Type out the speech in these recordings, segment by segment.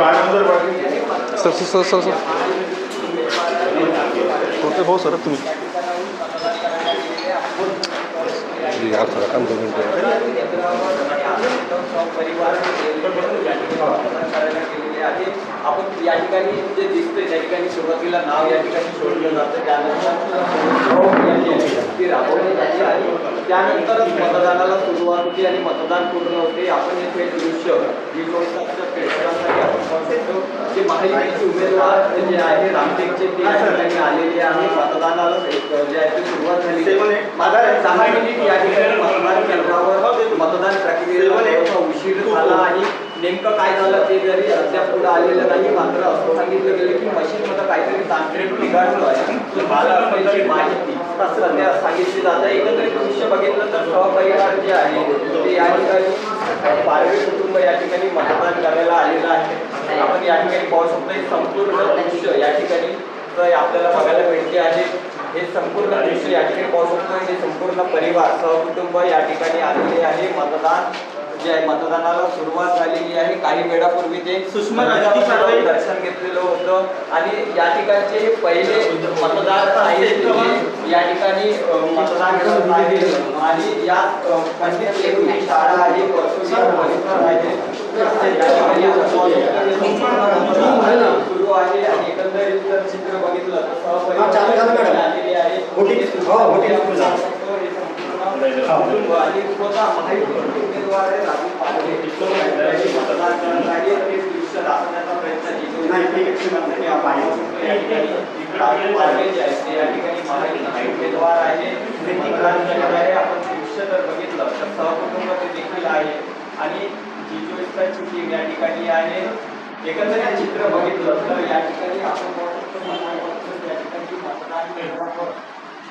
Sir sir sir sir sir. होते हो sir तुम्ही. यार काम आपण या ठिकाणी जे दिसतंय त्या ठिकाणी सुरुवातीला नाव या ठिकाणी सोडलं जातं त्यानंतर ती राबवली जाते आणि त्यानंतरच मतदानाला सुरुवात होते आणि मतदान पूर्ण होते. आपण येथे दृश्य जी लोकसभेच्या जे महायुतीचे उमेदवार जे आहे रामटेकचे ते या ठिकाणी आलेले आहे मतदानाला जे आहे ते सुरुवात झाली माझा मिनिट या ठिकाणी मतदान केंद्रावर मतदान प्रक्रियेला उशीर झाला आणि नेमकं काय झालं ते जरी अद्याप पुढे आलेलं नाही मात्र असं सांगितलं गेलं की मशीन मध्ये काहीतरी तांत्रिक बिघाडलं आहे तर मला असण्याची माहिती. सध्या सांगितली जाते एकंदरीत दृश्य बघितलं तर सहपरिवार जे आहे ते या ठिकाणी पारवे कुटुंब या ठिकाणी मतदान करायला आलेलं आहे. आपण या ठिकाणी पाहू शकतो हे संपूर्ण दृश्य या ठिकाणी आपल्याला बघायला मिळते आहे. हे संपूर्ण दृश्य या ठिकाणी पाहू शकतो हे संपूर्ण परिवार सहकुटुंब या ठिकाणी आलेले आहे. मतदान जे आहे मतदानाला सुरुवात झालेली आहे. काही वेळापूर्वी ते सुषमा दर्शन घेतलेलं होतं. आणि या ठिकाणचे हे पहिले मतदार आहेत या ठिकाणी मतदान करत आहेत. आणि या पंडित लेखी शाळा आहे सुरू आहे. आणि एकंदरीत जर चित्र बघितलं तर हा. सहपरिवार आलेले आहे होटी- हो, होटी सुरू झालं. कुटुंब आणि या ठिकाणी आहे देखील आहे आणि या ठिकाणी आहे एकंदरीत चित्र बघितलं तर या ठिकाणी आपण पाहू मतदान या ठिकाणी मतदान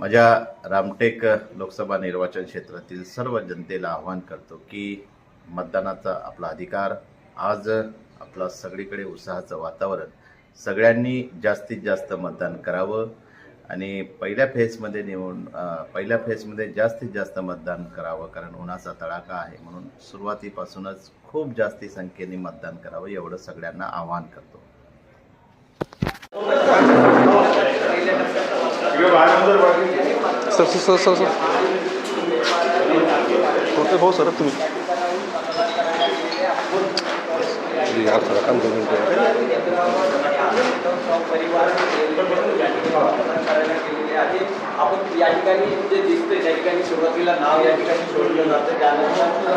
माझ्या रामटेक लोकसभा निर्वाचन क्षेत्रातील सर्व जनतेला आवाहन करतो की मतदानाचा आपला अधिकार आज आपला सगळीकडे उत्साहाचं वातावरण सगळ्यांनी जास्तीत जास्त मतदान करावं आणि पहिल्या फेजमध्ये निवडून पहिल्या फेजमध्ये जास्तीत जास्त मतदान करावं कारण उन्हाचा तडाखा आहे म्हणून सुरुवातीपासूनच खूप जास्ती संख्येने मतदान करावं एवढं सगळ्यांना आवाहन करतो. सर सर सर सर होते हो सर तुम्ही. जी, यार थोड़ा काम मिनट आपण या ठिकाणी जे दिसतंय त्या ठिकाणी सुरुवातीला नाव या ठिकाणी सोडलं जातं. त्यानंतर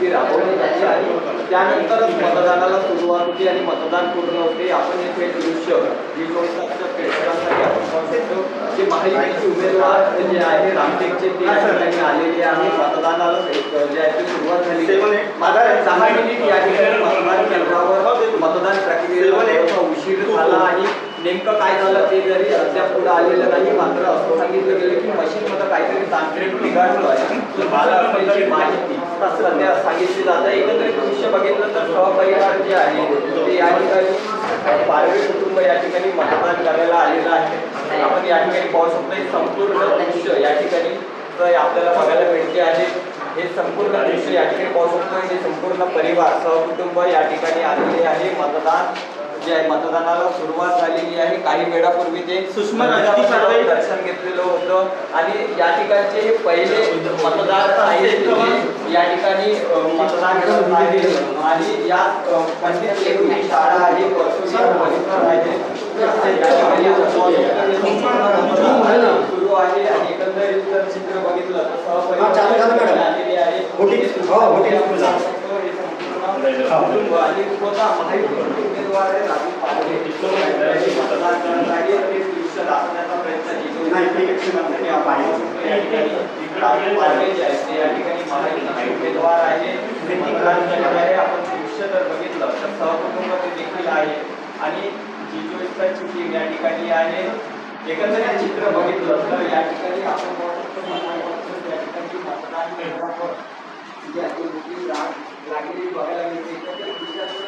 ती राबवली जाते आणि त्यानंतरच मतदानाला सुरुवात होते आणि मतदान पूर्ण होते. आपण येथे दृश्य जी लोकसभेच्या प्रेक्षकांसाठी आपण पाहू शकतो. जे महायुतीचे उमेदवार जे आहे रामटेकचे ते या ठिकाणी आलेले आहे मतदानाला जे आहे ते सुरुवात झाली. माझा दहा मिनिट या ठिकाणी मतदान केंद्रावर मतदान प्रक्रियेला उशीर झाला आणि नेमकं काय झालं ते जरी अद्याप पुढे आलेलं नाही मात्र असं सांगितलं गेलं की मशीन मध्ये काहीतरी तांत्रिक बिघाडलं आहे. मला असण्याची माहिती सध्या सांगितली जात आहे. एकत्रित दृश्य बघितलं तर सहपरिवार जे आहे ते या ठिकाणी पारवे कुटुंब या ठिकाणी मतदान करायला आलेलं आहे. आपण या ठिकाणी पाहू शकतो हे संपूर्ण दृश्य या ठिकाणी तर आपल्याला बघायला मिळते आहे हे संपूर्ण दृश्य या ठिकाणी पाहू शकतो हे संपूर्ण परिवार सहकुटुंब या ठिकाणी आलेले आहे मतदान जे आहे मतदानाला सुरुवात झालेली आहे. काही वेळापूर्वी ते सुषमा दर्शन घेतलेलं होतं. आणि या ठिकाणचे हे पहिले मतदार आहेत या ठिकाणी मतदान करत आहेत. आणि या अ, पंडित लेखी शाळा आहे आहे. सुरू आहे. आणि एकंदरीत जर चित्र बघितलं तर हा, सहपरिवार आहे. उमेदवार दाखवण्याचा प्रयत्न या ठिकाणी या उमेदवार आहे. आपण दृश्य जर बघितलं. तर सहकुटुंब ते देखील आहे. टीम या ठिकाणी आहे. एकंदरीत चित्र बघितलं तर या ठिकाणी आपण या ठिकाणी मतदान लागलेली बघायला मिळते.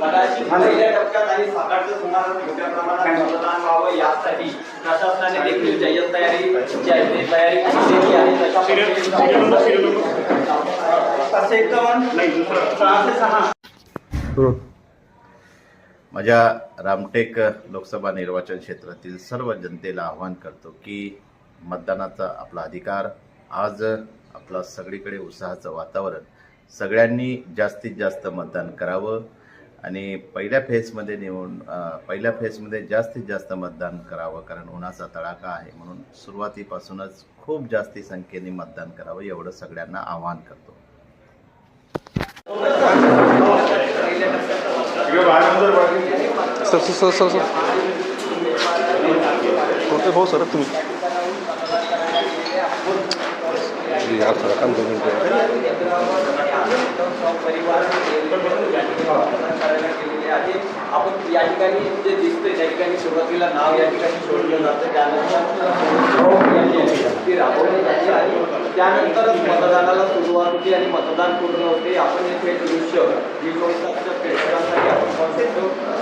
कदाचित पहिल्या टप्प्यात आणि सकाळचं सुमारास मोठ्या प्रमाणात मतदान व्हावं यासाठी प्रशासनाने देखील जय्यत तयारी जी आहे ती तयारी केलेली आहे तशा सहाशे सहा माझ्या रामटेक लोकसभा निर्वाचन क्षेत्रातील सर्व जनतेला आवाहन करतो की मतदानाचा आपला अधिकार आज आपला सगळीकडे उत्साहाचं वातावरण सगळ्यांनी जास्तीत जास्त मतदान करावं आणि पहिल्या फेजमध्ये निवडून पहिल्या फेजमध्ये जास्तीत जास्त मतदान करावं कारण उन्हाचा तडाखा आहे म्हणून सुरुवातीपासूनच खूप जास्ती संख्येने मतदान करावं एवढं सगळ्यांना आवाहन करतो. Sir sir sir sir sir. कोणते हो सर तुम्ही. कम गेलेले आहे आपण या ठिकाणी जे दिसतंय त्या ठिकाणी सुरुवातीला नाव या ठिकाणी शोधलं जातं त्यानंतर ती राबवली जाते आणि त्यानंतरच मतदानाला सुरुवात होते आणि मतदान पूर्ण होते. आपण येथे दृश्य जी लोकसभेच्या आपण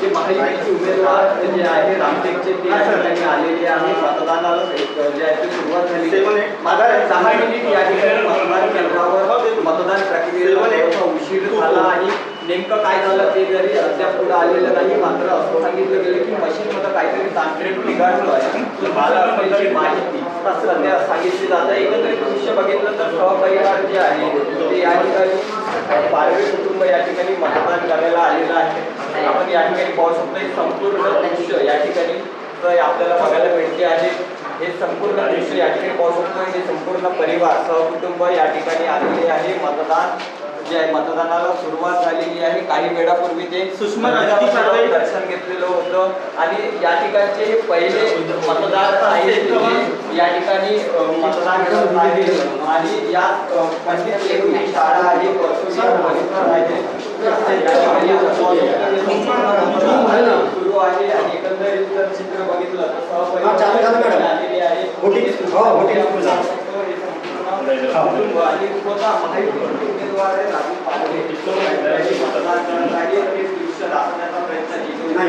जे महायुतीचे उमेदवार जे आहे रामटेकचे ते या ठिकाणी आलेले आहे मतदानाला जे आहे सुरुवात झाली मात्र दहा मिनिट या ठिकाणी मतदान केंद्रावर मतदान प्रक्रियेला उशीर झाला आणि नेमकं काय झालं ते जरी अद्याप पुढे आलेलं नाही मात्र असं सांगितलं गेलं की मशीनमध्ये काहीतरी तांत्रिक बिघाडलं आहे तर मला माहिती सध्या सांगितली आहे एकंदरीत दृश्य बघितलं तर सहपरिवार जे आहे ते या ठिकाणी पारवे कुटुंब या ठिकाणी मतदान करायला आलेलं आहे. आपण या ठिकाणी पाहू शकतो हे संपूर्ण दृश्य या ठिकाणी आपल्याला बघायला मिळते आहे. हे संपूर्ण दृश्य या ठिकाणी पाहू शकतो हे संपूर्ण परिवार सहकुटुंब या ठिकाणी आलेले आहे. मतदान जे आहे मतदानाला सुरुवात झालेली आहे. काही वेळापूर्वी ते सुषमा दर्शन घेतलेलं होतं. आणि या ठिकाणचे हे पहिले मतदार आहेत या ठिकाणी मतदान करत आहेत. आणि या पंडित शाळा आहे सुरू आहे आणि एकंदरीत जर चित्र बघितलं तर आलेले आहे आणि स्वतः महायुतीचे उमेदवार राजू पाटले यांनी मतदान ते दृश्य दाखवण्याचा प्रयत्न केला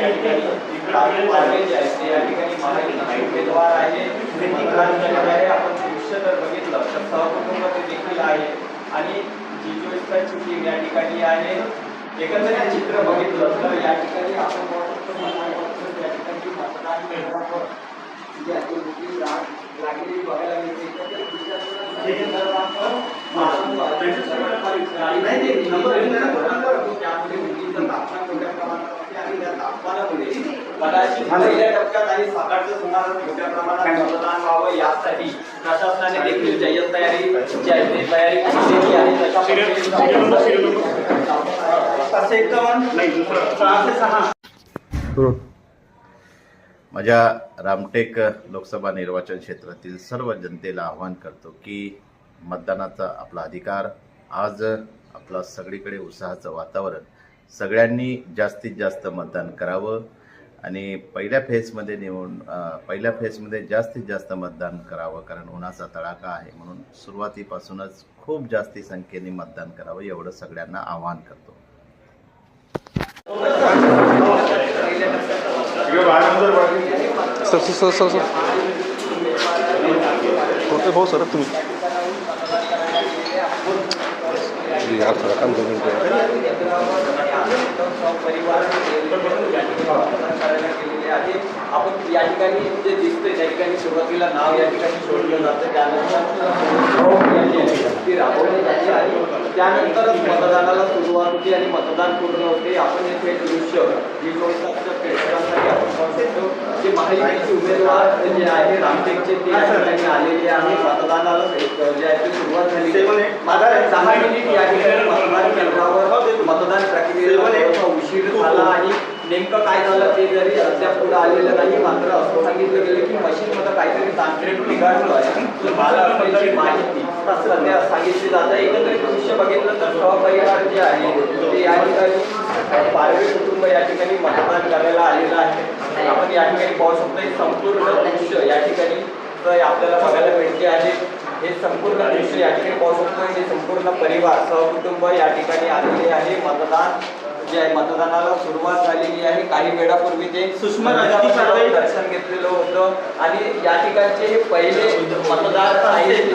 या ठिकाणी राजू पाटले जे आहेत ते या ठिकाणी महायुतीचे उमेदवार आहे. ते मतदान करत आहे आपण दृश्य जर बघितलं. तर सहकुटुंब ते देखील आहे. आणि या ठिकाणी आहे. एकंदरीत चित्र बघितलं तर या ठिकाणी आपण पाहू शकतो या ठिकाणी मतदान केंद्रावर जी आहे ती रांग लागलेली बघायला मिळते. एकंदरीत दिशा हे सर्वांचं महात्मा आहे. नाही, नाही, नंबर एक नाही, नंबर एक. त्यामुळे मुलींचं तापमान मोठ्या प्रमाणात असते आणि त्या तापमानामुळे कदाचित पहिल्या टप्प्यात आणि सकाळचं सुमारास मोठ्या प्रमाणात मतदान व्हावं यासाठी प्रशासनाने देखील जय्यत तयारी जी आहे ती तयारी केलेली आहे तशा पद्धतीने पाचशे एक्कावन्न नाही दुसरं सहाशे सहा माझ्या रामटेक लोकसभा निर्वाचन क्षेत्रातील सर्व जनतेला आवाहन करतो की मतदानाचा आपला अधिकार आज आपला सगळीकडे उत्साहाचं वातावरण सगळ्यांनी जास्तीत जास्त मतदान करावं आणि पहिल्या फेजमध्ये निवडून पहिल्या फेजमध्ये जास्तीत जास्त मतदान करावं कारण उन्हाचा तडाखा आहे म्हणून सुरुवातीपासूनच खूप जास्ती संख्येने मतदान करावं एवढं सगळ्यांना आवाहन करतो. सर सर सर सर कोणते हो सर तुम्ही. थोड़ा कम आपण या ठिकाणी जे ठिकाणी सुरुवातीला नाव या ठिकाणी शोधलं जातं. त्यानंतर ती राबवली जाते आणि त्यानंतरच मतदानाला सुरुवात होते आणि मतदान पूर्ण होते. आपण येथे दृश्य जी लोकसभेच्या प्रेक्षकांसाठी आपण पाहू शकतो जे महायुतीचे उमेदवार जे आहे रामटेकचे ते ठिकाणी आलेले आहे. मतदानाला जे आहे ती सुरुवात झाली. मात्र दहा मिनिट या ठिकाणी मतदान केंद्रावर मतदान प्रक्रियेला उशीर झाला आणि नेमकं काय झालं ते जरी अद्याप पुढे आलेलं नाही मात्र असं सांगितलं गेलं की मशीन मध्ये काहीतरी तांत्रिक बिघाडलं आहे मला माहिती सध्या सांगितली जाते एकंदरीत बघितलं तर सहपरिवार जे आहे ते या ठिकाणी पारवे कुटुंब या ठिकाणी मतदान करायला आलेलं आहे. आपण या ठिकाणी पाहू शकतो हे संपूर्ण दृश्य या ठिकाणी आपल्याला बघायला मिळते आहे. हे संपूर्ण दृश्य या ठिकाणी पाहू शकतो. हे संपूर्ण परिवार सहकुटुंब या ठिकाणी आलेले आहे. मतदान जे आहे मतदानाला सुरुवात झालेली आहे. काही वेळापूर्वी ते सुषमा दर्शन घेतलेलं होतं. आणि या ठिकाणचे हे पहिले मतदार आहेत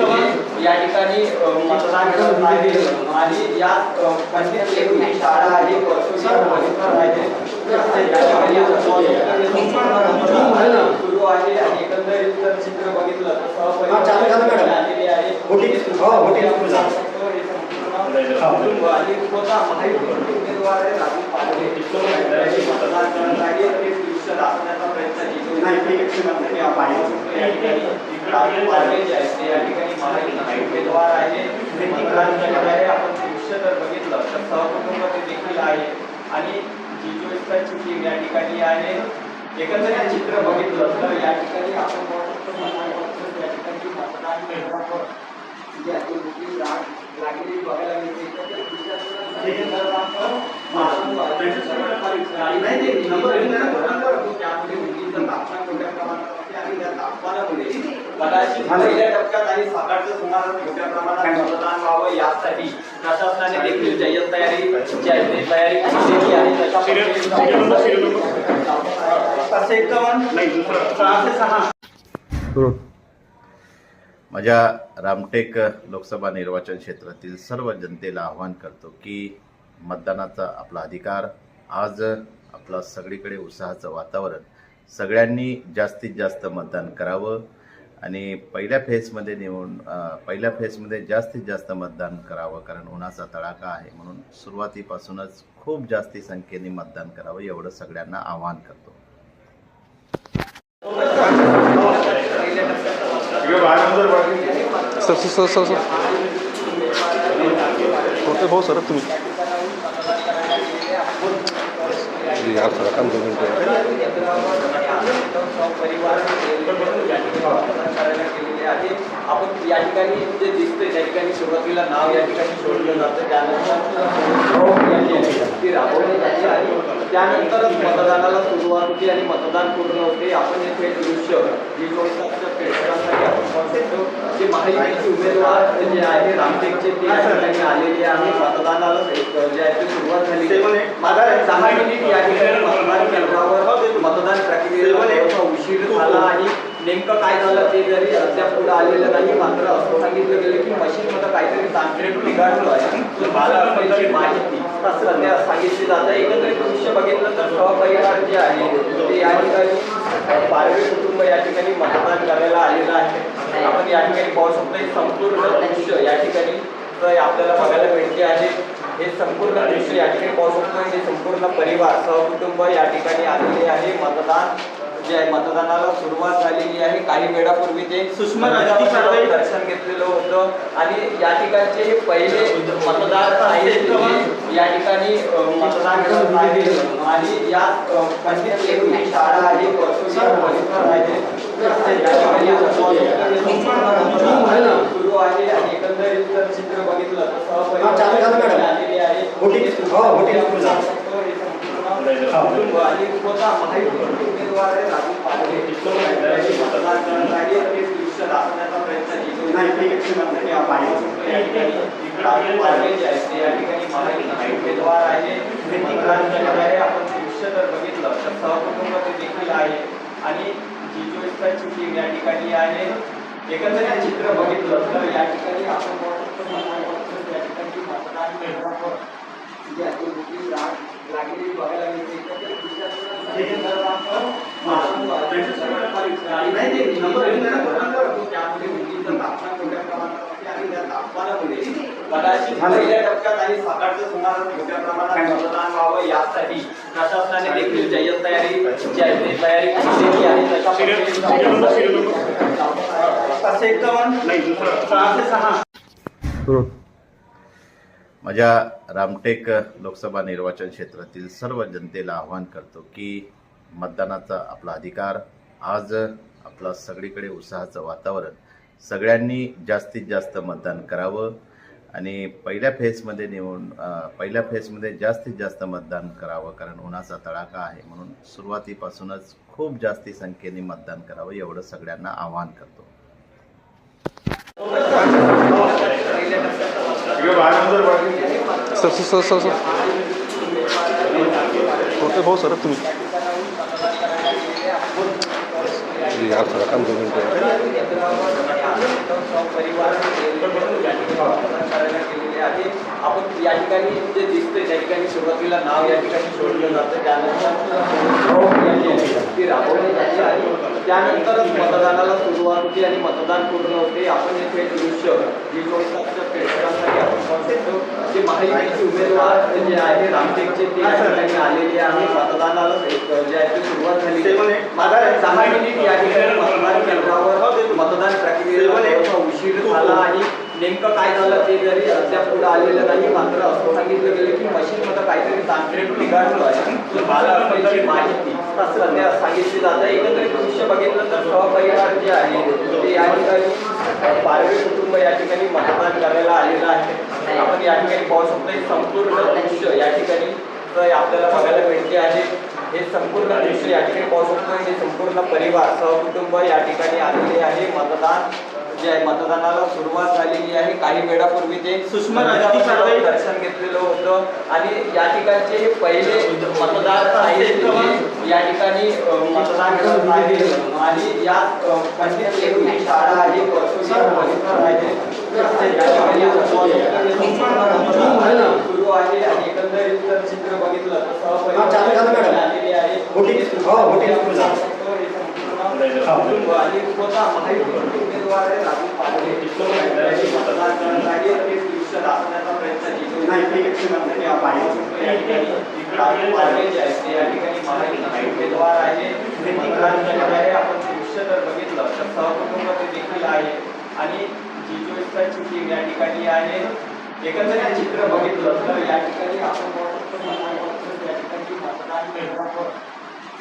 या ठिकाणी मतदान करत आहेत. आणि या अ, पंडित लेखी शाळा आहे आहे. सुरू आहे आणि एकंदरीत जर चित्र बघितलं तर. आलेली आहे. हो. कुटुंब आणि स्वतः महायुतीचे राहुल पाटले त्यांनी मतदान करत आहे. ते दृश्य दाखवण्याचा प्रयत्न नाही, ते पाहिजे. या ठिकाणी. राहुल पाटले जे आहेत ते या ठिकाणी महायुतीचे उमेदवार आहे. ते आपण दृश्य जर बघितलं तर सहकुटुंब ते देखील आहे. आणि जी चोवीसची टीम या ठिकाणी आहे. एकंदरीत चित्र बघितलं तर या ठिकाणी आपण पाहू शकतो मतदान या ठिकाणी मतदान केंद्रावर. जे आहे बुकिंग राग लागलेली बघायला मिळते. कदाचित पहिल्या टप्प्यात आणि साकारचं सुमारास मोठ्या प्रमाणात मतदान व्हावं यासाठी प्रशासनाने देखील जय्यत तयारी जी आहे ते तयारी केलेली आहे तशा सहाशे सहा माझ्या रामटेक लोकसभा निर्वाचन क्षेत्रातील सर्व जनतेला आवाहन करतो की मतदानाचा आपला अधिकार आज आपला सगळीकडे उत्साहाचं वातावरण सगळ्यांनी जास्तीत जास्त मतदान करावं आणि पहिल्या फेजमध्ये निवडून पहिल्या फेजमध्ये जास्तीत जास्त मतदान करावं कारण उन्हाचा तडाखा आहे म्हणून सुरुवातीपासूनच खूप जास्ती संख्येने मतदान करावं एवढं सगळ्यांना आवाहन करतो. Sir sir sir sir. हो, सर होते भाऊ सर तुम्ही. जी आप थोड़ा कम दो आपण या ठिकाणी जे दिसतंय त्या ठिकाणी सुरुवातीला नाव या ठिकाणी सोडलं जातं त्यानंतर ती राबवली जाते आणि त्यानंतरच मतदानाला सुरुवात होते आणि मतदान पूर्ण होते आपण येथे एक दृश्य जी प्रेक्षकांसाठी आपण महायुतीचे उमेदवार जे आहे रामटेकचे ते या ठिकाणी आलेले आहे. मतदानाला जे आहे ते सुरुवात झाली माझा दहा मिनिट या ठिकाणी मतदान केंद्रावर मतदान प्रक्रियेला उशीर झाला आणि नेमकं काय झालं ते जरी अद्याप पुढे आलेलं नाही मात्र असं सांगितलं गेलं की मशीन मध्ये काहीतरी तांत्रिक बिघाडलं आहे. तर मला त्याची माहिती सध्या सांगितली जाते एकंदरीत दृश्य बघितलं तर सहपरिवार जे आहे ते या ठिकाणी पारवी कुटुंब या ठिकाणी मतदान करायला आलेलं आहे. आपण या ठिकाणी पाहू शकतो हे संपूर्ण दृश्य या ठिकाणी आपल्याला बघायला मिळते आहे. हे संपूर्ण दृश्य या ठिकाणी पाहू शकतो. हे संपूर्ण परिवार सहकुटुंब या ठिकाणी आलेले आहे. मतदान जे आहे मतदानाला सुरुवात झालेली आहे काही वेळापूर्वी ते सुषमा दर्शन घेतलेलं होतं आणि या ठिकाणचे हे पहिले मतदार आहेत या ठिकाणी मतदान करत आहेत आणि या पंडित लेखी शाळा आहे सुरू आहे आणि एकंदरीत जर चित्र बघितलं तर हा, सहपरिवार. आलेली आहे होटी- हो, होटी सुरू झाली. कुटुंब आणि बघितलं तर देखील आहे आणि जी या ठिकाणी आहे एकंदरीत चित्र बघितलं तर या ठिकाणी आपण मतदान या ठिकाणी कदाचित पहिल्या टप्प्यात आणि साकारचं सुमारास मोठ्या प्रमाणात मतदान व्हावं यासाठी प्रशासनाने देखील जय्यत तयारी जी तयारी केलेली आहे तशा सहाशे सहा माझ्या रामटेक लोकसभा निर्वाचन क्षेत्रातील सर्व जनतेला आवाहन करतो की मतदानाचा आपला अधिकार आज आपला सगळीकडे उत्साहाचं वातावरण सगळ्यांनी जास्तीत जास्त मतदान करावं आणि पहिल्या फेजमध्ये निवडून पहिल्या फेजमध्ये जास्तीत जास्त मतदान करावं कारण उन्हाचा तडाखा आहे म्हणून सुरुवातीपासूनच खूप जास्ती संख्येने मतदान करावं एवढं सगळ्यांना आवाहन करतो. Sir sir sir sir sir. होते भाऊ सर तुम्ही। आप थोड़ा कम दो मिनट। परिवार आपण या ठिकाणी जे दिसतंय त्या ठिकाणी सुरुवातीला नाव या ठिकाणी शोधलं जातं त्यानंतर ती राबवली जाते आणि त्यानंतरच मतदानाला सुरुवात होते आणि मतदान पूर्ण होते. आपण येथे दृश्य जे महायुतीचे उमेदवार जे आहे रामटेकचे ते ठिकाणी आलेले आहे. मतदानाला एक जे आहे ते सुरुवात झाली. मिनिट या ठिकाणी मतदान केंद्रावर मतदान प्रक्रियेला उशीर झाला आणि नेमकं काय झालं ते जरी अद्याप पुढे आलेलं नाही मात्र असं सांगितलं गेलं की मशीन आहे मला माहिती सध्या सांगितली दृश्य बघितलं तर जे आहे ते या ठिकाणी कुटुंब या ठिकाणी मतदान करायला आलेलं आहे आपण या ठिकाणी पाहू शकतो हे संपूर्ण दृश्य या ठिकाणी आपल्याला बघायला मिळते आहे. हे संपूर्ण दृश्य या ठिकाणी पाहू शकतो हे संपूर्ण परिवार सहकुटुंब या ठिकाणी आलेले आहे. मतदान जे आहे मतदानाला सुरुवात झालेली आहे काही वेळापूर्वी ते सुषमा दर्शन घेतलेलं होतं आणि या ठिकाणचे हे पहिले मतदार आहेत या ठिकाणी मतदान करत आहेत आणि या पंडित शाळा आहे सुरू आहे आणि एकंदरीत जर चित्र बघितलं तर सहपरिवार आहे आणि स्वतः महायुतीचे उमेदवार पाटले यांनी मतदान ते दृश्य दाखवण्याचा प्रयत्न केला. या ठिकाणी राहुल पाटले जे आहेत ते या ठिकाणी महायुतीचे उमेदवार आहे. ते मतदान करत आहे आपण दृश्य जर बघितलं. तर सहकुटुंब ते देखील आहे. आणि जी या ठिकाणी आहे. एकंदरीत चित्र बघितलं तर या ठिकाणी आपण पाहू शकतो या ठिकाणी मतदान केंद्रावर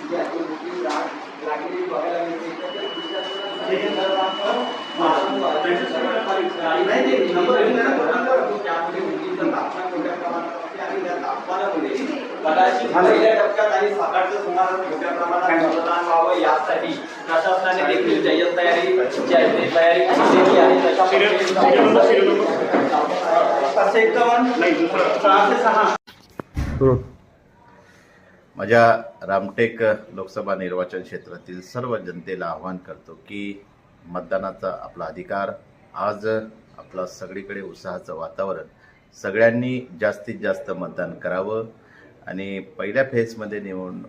जी आहे ती लागलेली बघायला मिळते. कदाचित पहिल्या टप्प्यात आणि साकारचं सुमार मोठ्या प्रमाणात मतदान व्हावं यासाठी प्रशासनाने देखील जय्यत तयारी तयारी केलेली आहे दुसरं। सहाशे सहा माझ्या रामटेक लोकसभा निर्वाचन क्षेत्रातील सर्व जनतेला आवाहन करतो की मतदानाचा आपला अधिकार आज आपला सगळीकडे उत्साहाचं वातावरण सगळ्यांनी जास्तीत जास्त मतदान करावं आणि पहिल्या फेजमध्ये निवडून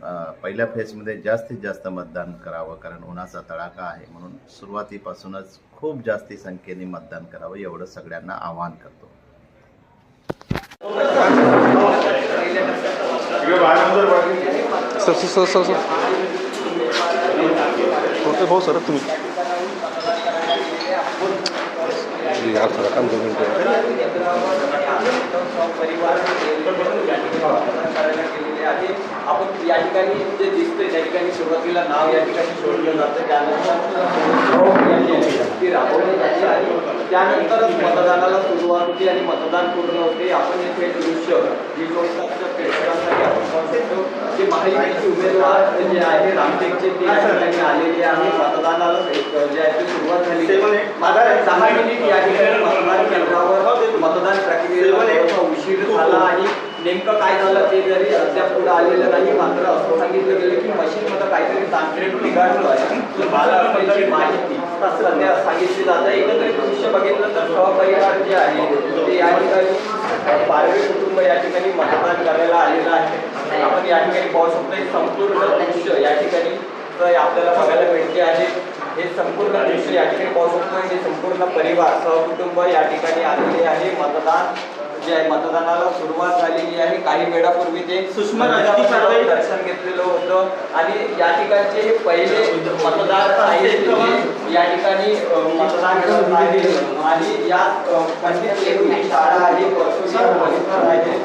पहिल्या फेजमध्ये जास्तीत जास्त मतदान करावं कारण उन्हाचा तडाखा आहे म्हणून सुरुवातीपासूनच खूप जास्ती संख्येने मतदान करावं एवढं सगळ्यांना आवाहन करतो. Sir sir sir sir sir. होते भाऊ सर तुम्ही. थोड़ा कम आपण या ठिकाणी जे दिसतंय त्या ठिकाणी सुरुवातीला नाव या ठिकाणी जातं त्यानंतर ती राबवली जाते आणि त्यानंतरच मतदानाला सुरुवात होते आणि मतदान पूर्ण होते. आपण येथे दृश्य जी प्रेक्षकांसाठी आपण पाहू शकतो जे महायुतीचे उमेदवार जे आहे रामटेकचे ते ठिकाणी आलेले आहे. मतदानाला जे आहे ते सुरुवात झाली. माझा दहा मिनिट या ठिकाणी मतदान केंद्रावर मतदान प्रक्रियेला थोडासा उशीर झाला आणि नेमकं काय झालं ते जरी अद्याप पुढे आलेलं नाही मात्र असं सांगितलं गेलं की मशीन मध्ये काहीतरी तांत्रिक बिघाडलं आहे. मला माहिती सध्या सांगितली आहे एकत्रित दृश्य बघितलं तर सहपरिवार जे आहे ते या ठिकाणी पारवे कुटुंब या ठिकाणी मतदान करायला आलेलं आहे आपण या ठिकाणी पाहू शकतो हे संपूर्ण दृश्य या ठिकाणी आपल्याला बघायला मिळते आहे हे संपूर्ण दृश्य या ठिकाणी पाहू शकतो हे संपूर्ण परिवार सहकुटुंब या ठिकाणी आलेले आहे मतदान जे आहे मतदानाला सुरुवात झालेली आहे. काही वेळापूर्वी ते सुषमा दर्शन घेतलेलं होतं. आणि या ठिकाणचे पहिले मतदार आहेत या ठिकाणी मतदान करत आहेत. आणि या अ, पंडित लेखी शाळा आहे परिसर आहे.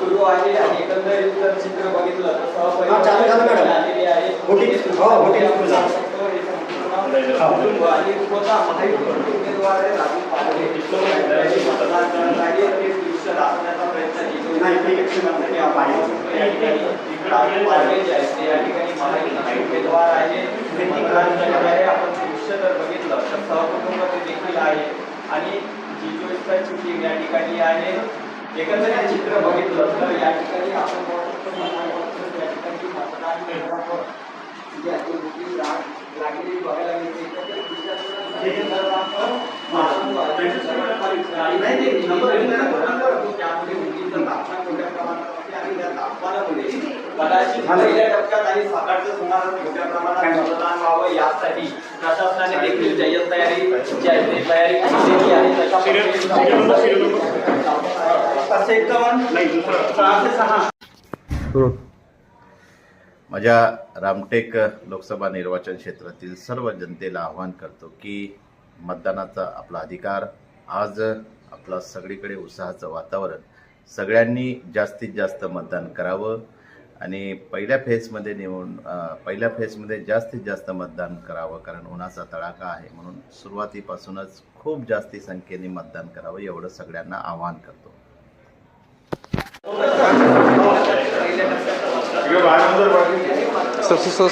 सुरू आहे आणि एकंदरीत जर चित्र बघितलं तर हा. सहपरिवार आलेले आहे होटी- हो, होटी सुरू झाली. आणि या ठिकाणी आहे देखील आहे आणि या ठिकाणी आहे एकंदरीत चित्र बघितलं तर या ठिकाणी आपण या ठिकाणी मतदान लागलेली बघायला कदाचित पहिल्या टप्प्यात आणि सातारचं सुमारास मोठ्या प्रमाणात मतदान व्हावं यासाठी प्रशासनाने देखील जय्यत तयारी जय्यत तयारी केली आणि तशा एकदा सहाशे सहा माझ्या रामटेक लोकसभा निर्वाचन क्षेत्रातील सर्व जनतेला आवाहन करतो की मतदानाचा आपला अधिकार आज आपला सगळीकडे उत्साहाचं वातावरण सगळ्यांनी जास्तीत जास्त मतदान करावं आणि पहिल्या फेजमध्ये निवडून पहिल्या फेजमध्ये जास्तीत जास्त मतदान करावं कारण उन्हाचा तडाखा आहे म्हणून सुरुवातीपासूनच खूप जास्ती संख्येने मतदान करावं एवढं सगळ्यांना आवाहन करतो. सबसे